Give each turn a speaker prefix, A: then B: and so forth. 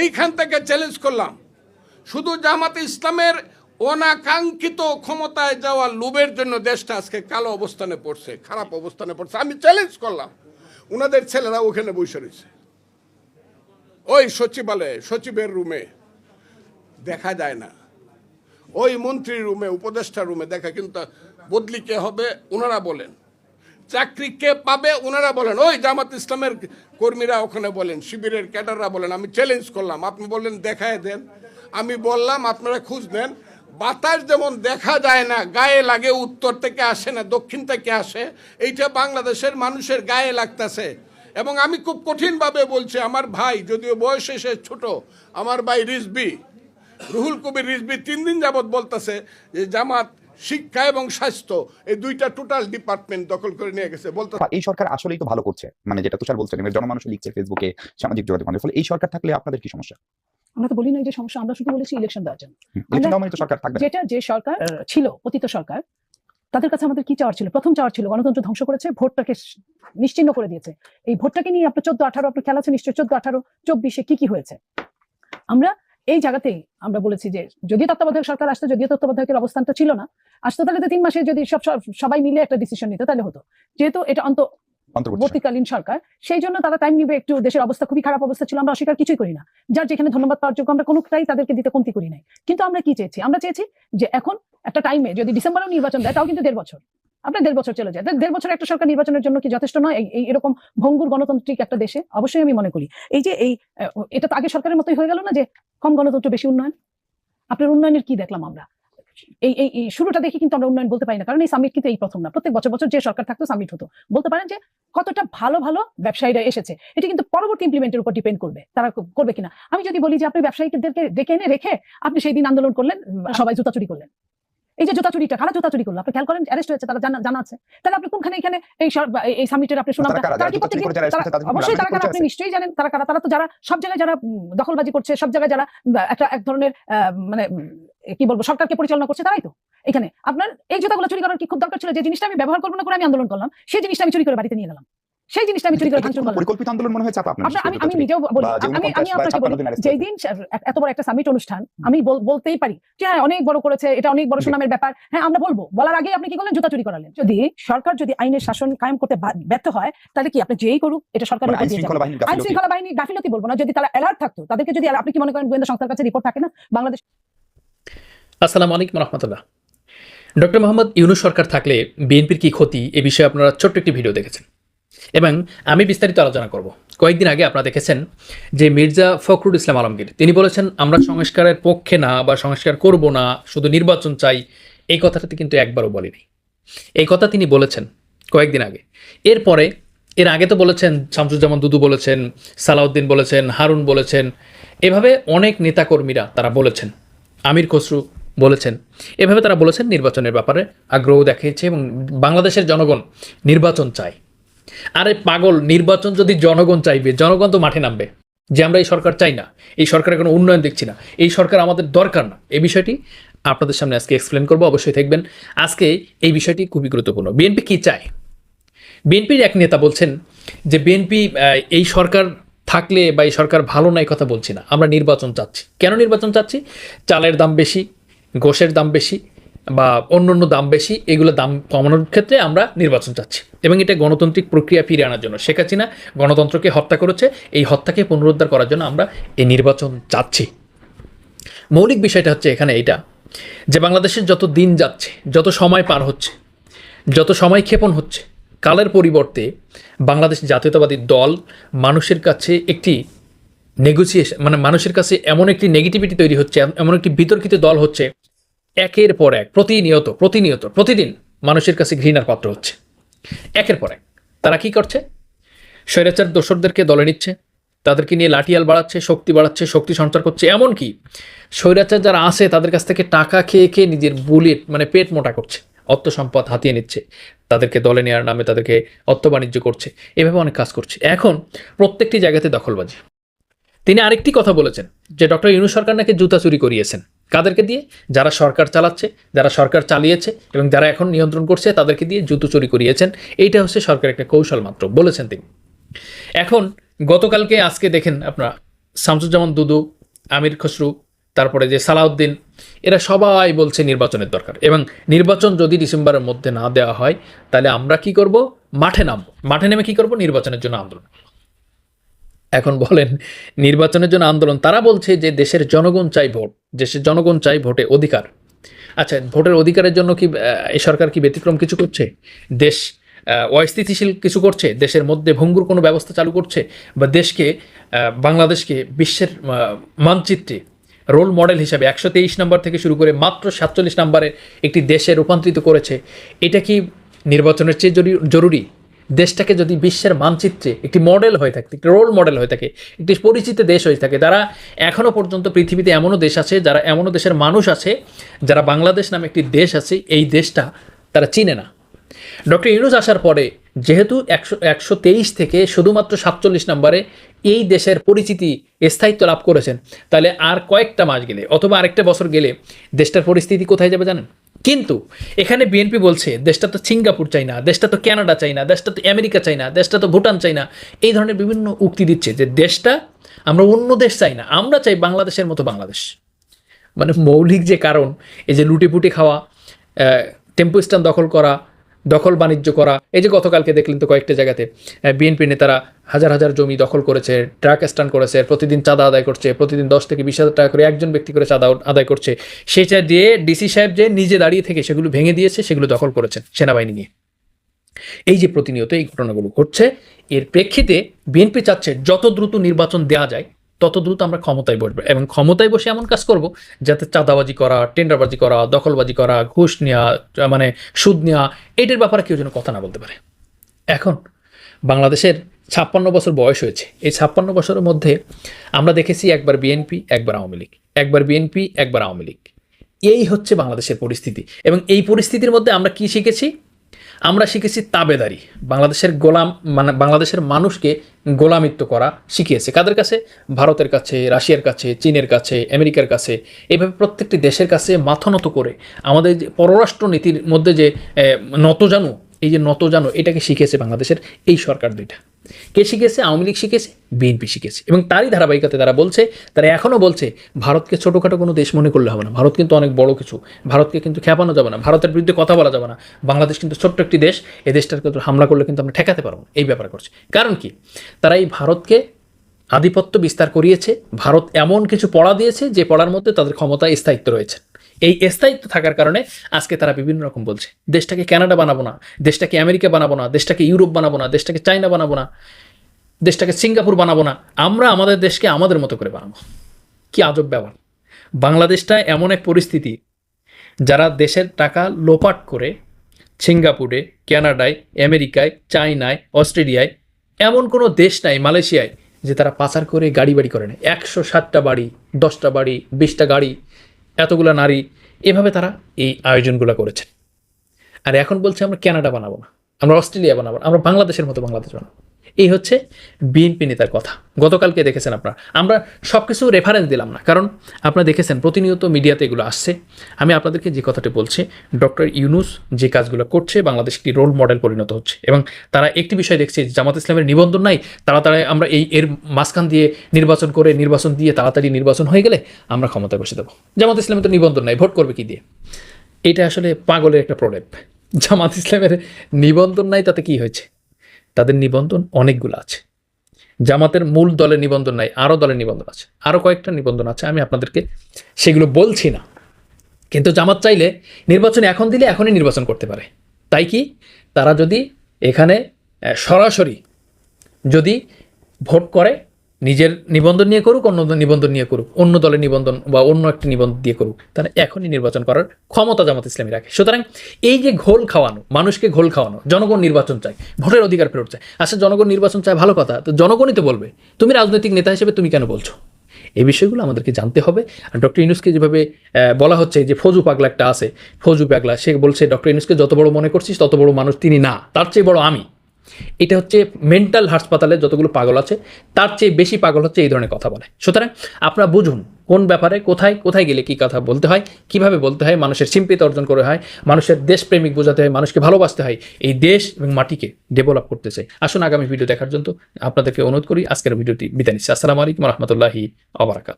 A: এইখান থেকে চ্যালেঞ্জ করলাম। শুধু জামাতে ইসলামের অনাকাঙ্ক্ষিত ক্ষমতায় যাওয়ার লোভের জন্য দেশটা আজকে কালো অবস্থানে পড়ছে, খারাপ অবস্থানে পড়ছে। আমি চ্যালেঞ্জ করলাম। ওনাদের ছেলেরা ওখানে বসে রয়েছে। ওই সচিবালয়ে, সচিবের রুমে। দেখা যায় না। ওই মন্ত্রী রুমে উপদেষ্টা রুমে দেখা, কিন্তু বদলি কে হবে? ওনারা বলেন। চাকরি কে পাবে? ওনারা বলেন, ওই জামাত ইসলামের কর্মীরা ওখানে বলেন, শিবিরের ক্যাডাররা বলেন, আমি চ্যালেঞ্জ করলাম। আপনি বললেন, দেখায় দেন। আমি বললাম, আপনারা খুঁজ নেন। বাতাস যেমন দেখা যায় না, গায়ে লাগে, উত্তর থেকে আসে না, দক্ষিণ থেকে আসে, এইটা বাংলাদেশের মানুষের গায়ে লাগতেছে। এবং আমি খুব কঠিনভাবে বলছি, আমার ভাই, যদিও বয়সে সে ছোট, আমার ভাই রিজবি রুহুল কবির রিজবি তিন দিন যাবৎ বলতেছে যে, জামাত শিক্ষা এবং স্বাস্থ্য এই দুইটা টোটাল ডিপার্টমেন্ট দখল করে নিয়ে গেছে। বলতে
B: এই সরকার আসলেই তো ভালো করছে। মানে যেটা তুষার বলছেন এবার জনমানুষ লিখছে ফেসবুকে সামাজিক যোগাযোগ মাধ্যমে। ফলে এই সরকার থাকলে আপনাদের কি সমস্যা?
C: আমরা তো বলি না যে সমস্যা আমরা শুধু বলেছি ইলেকশন দেওয়ার জন্য।
B: মানে তো সরকার থাকবে না।
C: যেটা যে সরকার ছিল অতীত সরকার তাদের কাছে আমাদের কি চাওয়ার ছিল? প্রথম চাওয়ার ছিল গণতন্ত্র ধ্বংস করেছে ভোটটাকে নিশ্চিহ্ন করে দিয়েছে। এই ভোটটাকে নিয়ে আপনার চোদ্দ আঠারো আপনার খেলা আছে নিশ্চয়ই? চোদ্দ আঠারো চব্বিশে কি কি হয়েছে? আমরা এই জায়গাতেই আমরা বলেছি যে যদি তত্ত্বাবধায়ক সরকার আসতো যদিও তত্ত্বাবধায়কের অবস্থানটা ছিল না আসতো তাহলে তো তিন মাসে যদি সব সব- সবাই মিলে একটা ডিসিশন নিত তাহলে হতো। যেহেতু এটা অন্ত
B: অন্তর্বর্তী সরকার।
C: বর্তীকালীন সরকার সেই জন্য তারা টাইম নিবে একটু দেশের অবস্থা খুবই খারাপ অবস্থা ছিল আমরা অস্বীকার কিছুই করি না। যার যেখানে ধন্যবাদ পাওয়ার যোগ্য আমরা কোনোটাই তাদেরকে দিতে কমতি করি নাই। কিন্তু আমরা কি চেয়েছি? আমরা চেয়েছি যে এখন একটা টাইমে যদি ডিসেম্বরেও নির্বাচন দেয় তাও কিন্তু দেড় বছর। আপনার দেড় বছর চলে যায়। দেড় বছর একটা সরকার নির্বাচনের জন্য কি যথেষ্ট নয়? এই- এরকম ভঙ্গুর গণতান্ত্রিক একটা দেশে? অবশ্যই আমি মনে করি। এই যে এই এটা তো আগে সরকারের মতোই হয়ে গেল না যে কম গণতন্ত্র, বেশি উন্নয়ন? আপনার উন্নয়নের কি দেখলাম আমরা? এই এই শুরুটা দেখে কিন্তু আমরা উন্নয়ন বলতে পারি না, কারণ এই সামিট কিন্তু এই প্রথম না। প্রত্যেক বছর বছর যে সরকার থাকতো সামিট হতো। বলতে পারেন যে কতটা ভালো ভালো ব্যবসায়ীরা এসেছে। এটি কিন্তু পরবর্তী ইমপ্লিমেন্টের উপর ডিপেন্ড করবে। তারা করবে কিনা? আমি যদি বলি যে আপনি ব্যবসায়ীদেরকে ডেকে এনে রেখে আপনি সেই দিন আন্দোলন করলেন, সবাই জুতা চুরি করলেন। এই যে জুতা চুরিটা কারা জুতা চুরি করল? আপনি খেয়াল করেন অ্যারেস্ট হয়েছে তারা জানা জানা আছে। তাহলে আপনি কোনখানে এখানে এই এই- সামিটের আপনি সুনাম
B: তারা
C: কি করতে অবশ্যই তারা কারা আপনি নিশ্চয়ই জানেন তারা কারা। তারা তো যারা সব জায়গায় যারা দখলবাজি করছে সব জায়গায় যারা একটা এক ধরনের মানে কি বলব সরকারকে পরিচালনা করছে তারাই তো। এখানে আপনার এই জুতাগুলো চুরি করার কি খুব দরকার ছিল? যে জিনিসটা আমি ব্যবহার করব না করে আমি আন্দোলন করলাম সেই জিনিসটা আমি চুরি করে বাড়িতে নিয়ে গেলাম। সেই জিনিসটা আমি চুরি করে ভাঙচুর করলাম।
B: পরিকল্পিত আন্দোলন মনে হয়েছে আপনার?
C: আপনার আমি আমি নিজেও বলি আমি আমি আপনাকে বলি যেই দিন এত বড় একটা সামিট অনুষ্ঠান আমি বলতেই পারি যে হ্যাঁ অনেক বড় করেছে এটা অনেক বড় সুনামের ব্যাপার। হ্যাঁ আমরা বলব বলার আগে আপনি কি করলেন? জুতা চুরি করালেন। যদি সরকার যদি আইনের শাসন কায়েম করতে ব্যর্থ হয় তাহলে কি আপনি যেই করুক এটা
B: আইন শৃঙ্খলা বাহিনীর
C: আইন শৃঙ্খলা বাহিনী গাফিলতি বলব না। যদি তারা অ্যালার্ট থাকতো তাদেরকে যদি আপনি কি মনে করেন গোয়েন্দা সংস্থার কাছে রিপোর্ট থাকে না? বাংলাদেশ
D: আসসালামু আলাইকুম রহমতুল্লাহ। ডক্টর মোহাম্মদ ইউনুস সরকার থাকলে বিএনপির কি ক্ষতি এ বিষয়ে আপনারা ছোট্ট একটি ভিডিও দেখেছেন। এবং আমি বিস্তারিত আলোচনা করব। কয়েকদিন আগে আপনারা দেখেছেন যে মির্জা ফখরুল ইসলাম আলমগীর, তিনি বলেছেন, আমরা সংস্কারের পক্ষে না বা সংস্কার করব না, শুধু নির্বাচন চাই। এই কথাটাতে কিন্তু একবারও বলিনি। এই কথা তিনি বলেছেন কয়েকদিন আগে। এরপরে, এর আগে তো বলেছেন, শামসুজ্জামান দুদু বলেছেন, সালাউদ্দিন বলেছেন, হারুন বলেছেন, এভাবে অনেক নেতাকর্মীরা তারা বলেছেন, আমির খসরু বলেছেন, এভাবে তারা বলেছেন নির্বাচনের ব্যাপারে আগ্রহ দেখিয়েছে এবং বাংলাদেশের জনগণ নির্বাচন চায়। আরে পাগল, নির্বাচন যদি জনগণ চাইবে, জনগণ তো মাঠে নামবে। যে আমরা এই সরকার চাই না, এই সরকারের কোনো উন্নয়ন দেখছি না, এই সরকার আমাদের দরকার না। এই বিষয়টি আপনাদের সামনে আজকে এক্সপ্লেন করব, অবশ্যই থাকবেন আজকে এই বিষয়টি খুবই গুরুত্বপূর্ণ। বিএনপি কি চায়? বিএনপির এক নেতা বলছেন যে, বিএনপি এই সরকার থাকলে বা এই সরকার ভালো নাই কথা বলছি না। আমরা নির্বাচন চাচ্ছি। কেন নির্বাচন চাচ্ছি? চালের দাম বেশি গোশের দাম বেশি বা অন্য অন্য দাম বেশি, এগুলো দাম কমানোর ক্ষেত্রে আমরা নির্বাচন চাচ্ছি। এবং এটা গণতান্ত্রিক প্রক্রিয়া ফিরিয়ে আনার জন্য। শেখ হাসিনা গণতন্ত্রকে হত্যা করেছে, এই হত্যাকে পুনরুদ্ধার করার জন্য আমরা এই নির্বাচন চাচ্ছি। মৌলিক বিষয়টা হচ্ছে এখানে এইটা, যে বাংলাদেশের যত দিন যাচ্ছে, যত সময় পার হচ্ছে, যত সময় ক্ষেপণ হচ্ছে, কালের পরিবর্তে বাংলাদেশ জাতীয়তাবাদী দল মানুষের কাছে একটি নেগোসিয়েশন মানে মানুষের কাছে এমন একটি নেগেটিভিটি তৈরি হচ্ছে, এমন একটি বিতর্কিত দল হচ্ছে একের পর এক, প্রতিনিয়ত প্রতিনিয়ত, প্রতিদিন মানুষের কাছে ঘৃণার পাত্র হচ্ছে। একের পর এক, তারা কি করছে? স্বৈরাচার দোসরদেরকে দলে নিচ্ছে, তাদেরকে নিয়ে লাঠিয়াল বাড়াচ্ছে, শক্তি বাড়াচ্ছে, শক্তি সঞ্চার করছে। এমনকি স্বৈরাচার যারা আছে, তাদের কাছ থেকে টাকা খেয়ে খেয়ে নিজের বুলেট মানে পেট মোটা করছে, অর্থ সম্পদ হাতিয়ে নিচ্ছে। তাদেরকে দলে নেওয়ার নামে তাদেরকে অর্থ বাণিজ্য করছে। এভাবে অনেক কাজ করছে। এখন প্রত্যেকটি জায়গাতে দখলবাজি। তিনি আরেকটি কথা বলেছেন, যে ডক্টর ইনু সরকার নাকি জুতা চুরি করিয়েছেন। কাদেরকে দিয়ে? যারা সরকার চালাচ্ছে, যারা সরকার চালিয়েছে এবং যারা এখন নিয়ন্ত্রণ করছে, তাদেরকে দিয়ে জুতো চুরি করিয়েছেন। এইটা হচ্ছে সরকার একটা কৌশল মাত্র, বলেছেন তিনি। এখন, গতকালকে আজকে দেখেন আপনারা, শামসুজ্জামান দুদু, আমির খসরু, তারপরে যে সালাউদ্দিন, এরা সবাই বলছে নির্বাচনের দরকার। এবং নির্বাচন যদি ডিসেম্বরের মধ্যে না দেওয়া হয়, তাহলে আমরা কি করব? মাঠে নামবো। মাঠে নেমে কি করব? নির্বাচনের জন্য আন্দোলন। এখন বলেন, নির্বাচনের জন্য আন্দোলন, তারা বলছে যে দেশের জনগণ চাই ভোট, দেশের জনগণ চাই ভোটে অধিকার। আচ্ছা ভোটের অধিকারের জন্য কি এই সরকার কি ব্যতিক্রম কিছু করছে? দেশ অস্থিতিশীল কিছু করছে? দেশের মধ্যে ভঙ্গুর কোনো ব্যবস্থা চালু করছে? বা দেশকে বাংলাদেশকে বিশ্বের মানচিত্রে রোল মডেল হিসাবে একশো তেইশ নম্বর থেকে শুরু করে মাত্র সাতচল্লিশ নম্বরে একটি দেশে রূপান্তরিত করেছে, এটা কি নির্বাচনের চেয়ে জরুরি? দেশটাকে যদি বিশ্বের মানচিত্রে একটি মডেল হয়ে থাকে, একটি রোল মডেল হয়ে থাকে, একটি পরিচিত দেশ হয়ে থাকে তারা এখনও পর্যন্ত পৃথিবীতে এমনও দেশ আছে, যারা এমনও দেশের মানুষ আছে, যারা বাংলাদেশ নামে একটি দেশ আছে, এই দেশটা তারা চিনে না। ডক্টর ইউনুস আসার পরে যেহেতু একশো একশো তেইশ থেকে শুধুমাত্র সাতচল্লিশ নম্বরে এই দেশের পরিচিতি, স্থায়িত্ব লাভ করেছেন, তাহলে আর কয়েকটা মাস গেলে, অথবা আরেকটা বছর গেলে দেশটার পরিস্থিতি কোথায় যাবে জানেন? কিন্তু এখানে বিএনপি বলছে, দেশটা তো সিঙ্গাপুর চাই না, দেশটা তো ক্যানাডা চাই না, দেশটা তো আমেরিকা চাই না, দেশটা তো ভুটান চাই না। এই ধরনের বিভিন্ন উক্তি দিচ্ছে যে দেশটা আমরা অন্য দেশ চাই না, আমরা চাই বাংলাদেশের মতো বাংলাদেশ। মানে মৌলিক যে কারণ, এই যে লুটিপুটি খাওয়া টেম্পো স্ট্যান্ড দখল করা দখল বাণিজ্য করা। এই যে গতকালকে দেখলেন তো কয়েকটা জায়গাতে বিএনপি নেতারা হাজার হাজার জমি দখল করেছে, ট্রাক স্ট্যান্ড করেছে, প্রতিদিন চাঁদা আদায় করছে, প্রতিদিন দশ থেকে বিশ হাজার টাকা করে একজন ব্যক্তি করে চাঁদা আদায় করছে। সেটা দিয়ে ডিসি সাহেব যে নিজে দাঁড়িয়ে থেকে সেগুলো ভেঙে দিয়েছে, সেগুলো দখল করেছেন সেনাবাহিনী নিয়ে। এই যে প্রতিনিয়ত এই ঘটনাগুলো ঘটছে, এর প্রেক্ষিতে বিএনপি চাচ্ছে যত দ্রুত নির্বাচন দেওয়া যায় তত দ্রুত আমরা ক্ষমতায় বসবো এবং ক্ষমতায় বসে এমন কাজ করব যাতে চাঁদাবাজি করা, টেন্ডারবাজি করা, দখলবাজি করা, ঘুষ নেওয়া মানে সুদ নেওয়া এটার ব্যাপারে কেউ যেন কথা না বলতে পারে। এখন বাংলাদেশের ছাপ্পান্ন বছর বয়স হয়েছে। এই ছাপ্পান্ন বছরের মধ্যে আমরা দেখেছি একবার বিএনপি একবার আওয়ামী লীগ, একবার বিএনপি একবার আওয়ামী লীগ। এই হচ্ছে বাংলাদেশের পরিস্থিতি এবং এই পরিস্থিতির মধ্যে আমরা কি শিখেছি? আমরা শিখেছি তাবেদারি, বাংলাদেশের গোলাম মানে বাংলাদেশের মানুষকে গোলামিত্ব করা শিখিয়েছে। কাদের কাছে? ভারতের কাছে, রাশিয়ার কাছে, চীনের কাছে, আমেরিকার কাছে। এভাবে প্রত্যেকটি দেশের কাছে মাথা নত করে আমাদের যে পররাষ্ট্রনীতির মধ্যে যে নতজানু এই যে নত জানো, এটাকে শিখেছে বাংলাদেশের এই সরকার দুইটা। কে শিখেছে? আওয়ামী লীগ শিখেছে, বিএনপি শিখেছে। এবং তারই ধারাবাহিকতায় তারা বলছে, তারা এখনও বলছে, ভারতকে ছোটোখাটো কোনো দেশ মনে করলে হবে না। ভারত কিন্তু অনেক বড় কিছু। ভারতকে কিন্তু খেপানো যাবে না। ভারতের বিরুদ্ধে কথা বলা যাবে না। বাংলাদেশ কিন্তু ছোট্ট একটি দেশ। এ দেশটার কিন্তু হামলা করলে কিন্তু আমরা ঠেকাতে পারব এই ব্যাপার করছে। কারণ কি? তারা এই ভারতকে আধিপত্য বিস্তার করিয়েছে। ভারত এমন কিছু পড়া দিয়েছে যে পড়ার মধ্যে তাদের ক্ষমতা স্থায়িত্ব রয়েছে। এই স্থায়িত্ব থাকার কারণে আজকে তারা বিভিন্ন রকম বলছে, দেশটাকে কানাডা বানাবো না, দেশটাকে আমেরিকা বানাবো না, দেশটাকে ইউরোপ বানাবো না, দেশটাকে চায়না বানাবো না, দেশটাকে সিঙ্গাপুর বানাবো না, আমরা আমাদের দেশকে আমাদের মতো করে বানাবো। কি আজব ব্যাপার। বাংলাদেশটা এমন এক পরিস্থিতি, যারা দেশের টাকা লোপাট করে সিঙ্গাপুরে, কানাডায়, আমেরিকায়, চায়নায়, অস্ট্রেলিয়ায়, এমন কোনো দেশ নাই, মালয়েশিয়ায়, যে তারা পাচার করে গাড়ি বাড়ি করে নেয়। একশো সাতটা বাড়ি, দশটা বাড়ি, বিশটা গাড়ি এতগুলো নারী এভাবে তারা এই আয়োজনগুলো করেছেন। আর এখন বলছে আমরা কানাডা বানাবো না, আমরা অস্ট্রেলিয়া বানাবো আমরা বাংলাদেশের মতো বাংলাদেশ বানাবো। এই হচ্ছে বিএনপি নেতার কথা। গতকালকে দেখেছেন আপনারা। আমরা সব কিছু রেফারেন্স দিলাম না। কারণ আপনারা দেখেছেন, প্রতিনিয়ত মিডিয়াতে এগুলো আসছে। আমি আপনাদেরকে যে কথাটি বলছি, ডক্টর ইউনুস যে কাজগুলো করছে, বাংলাদেশ একটি রোল মডেল পরিণত হচ্ছে। এবং তারা একটি বিষয় দেখছে, জামাত ইসলামের নিবন্ধন নাই, তাড়াতাড়ি আমরা এই এর মাঝখান দিয়ে নির্বাচন করে, নির্বাচন দিয়ে তাড়াতাড়ি নির্বাচন হয়ে গেলে আমরা ক্ষমতায় বসে দেবো জামাত ইসলামের তো নিবন্ধন নাই, ভোট করবে কি দিয়ে? এটা আসলে পাগলের একটা প্রলেপ। জামাত ইসলামের নিবন্ধন নাই, তাতে কি হয়েছে? তাদের নিবন্ধন অনেকগুলো আছে। জামাতের মূল দলের নিবন্ধন নাই, আরও দলের নিবন্ধন আছে, আরও কয়েকটা নিবন্ধন আছে, আমি আপনাদেরকে সেগুলো বলছি না। কিন্তু জামাত চাইলে নির্বাচন এখন দিলে এখনই নির্বাচন করতে পারে। তাই কি? তারা যদি এখানে সরাসরি যদি ভোট করে নিজের নিবন্ধন নিয়ে করুক, অন্য নিবন্ধন নিয়ে করুক, অন্য দলের নিবন্ধন বা অন্য একটি নিবন্ধন দিয়ে করুক তারা এখনই নির্বাচন করার ক্ষমতা জামাত ইসলামী রাখে। সুতরাং এই যে ঘোল খাওয়ানো, মানুষকে ঘোল খাওয়ানো, জনগণ নির্বাচন চায়, ভোটের অধিকার ফেরত চায় আচ্ছা জনগণ নির্বাচন চায় ভালো কথা, তো জনগণই তো বলবে, তুমি রাজনৈতিক নেতা হিসেবে তুমি কেন বলছো? এই বিষয়গুলো আমাদেরকে জানতে হবে। আর ডক্টর ইনুসকে যেভাবে বলা হচ্ছে যে ফজু পাগলা একটা আছে, ফজু পাগলা, সে বলছে, ডক্টর ইনুসকে যত বড় মনে করছিস, তত বড় মানুষ তিনি না, তার চেয়ে বড় আমি। এটা হচ্ছে মেন্টাল হাসপাতালে যতগুলো পাগল আছে, তার চেয়ে বেশি পাগল হচ্ছে এই ধরনের কথা বলে। সুতরাং আপনারা বুঝুন কোন ব্যাপারে, কোথায় কোথায় গেলে কি কথা বলতে হয়, কীভাবে বলতে হয়, মানুষের সিম্পিত অর্জন করে হয়, মানুষের দেশপ্রেমিক বোঝাতে হয়, মানুষকে ভালোবাসতে হয়, এই দেশ এবং মাটিকে ডেভেলপ করতে চাই। আসুন আগামী ভিডিও দেখার জন্য আপনাদেরকে অনুরোধ করি, আজকের ভিডিওটি বিদায় নিচ্ছি। আসসালামু আলাইকুম রহমতুল্লাহি আবরাকাত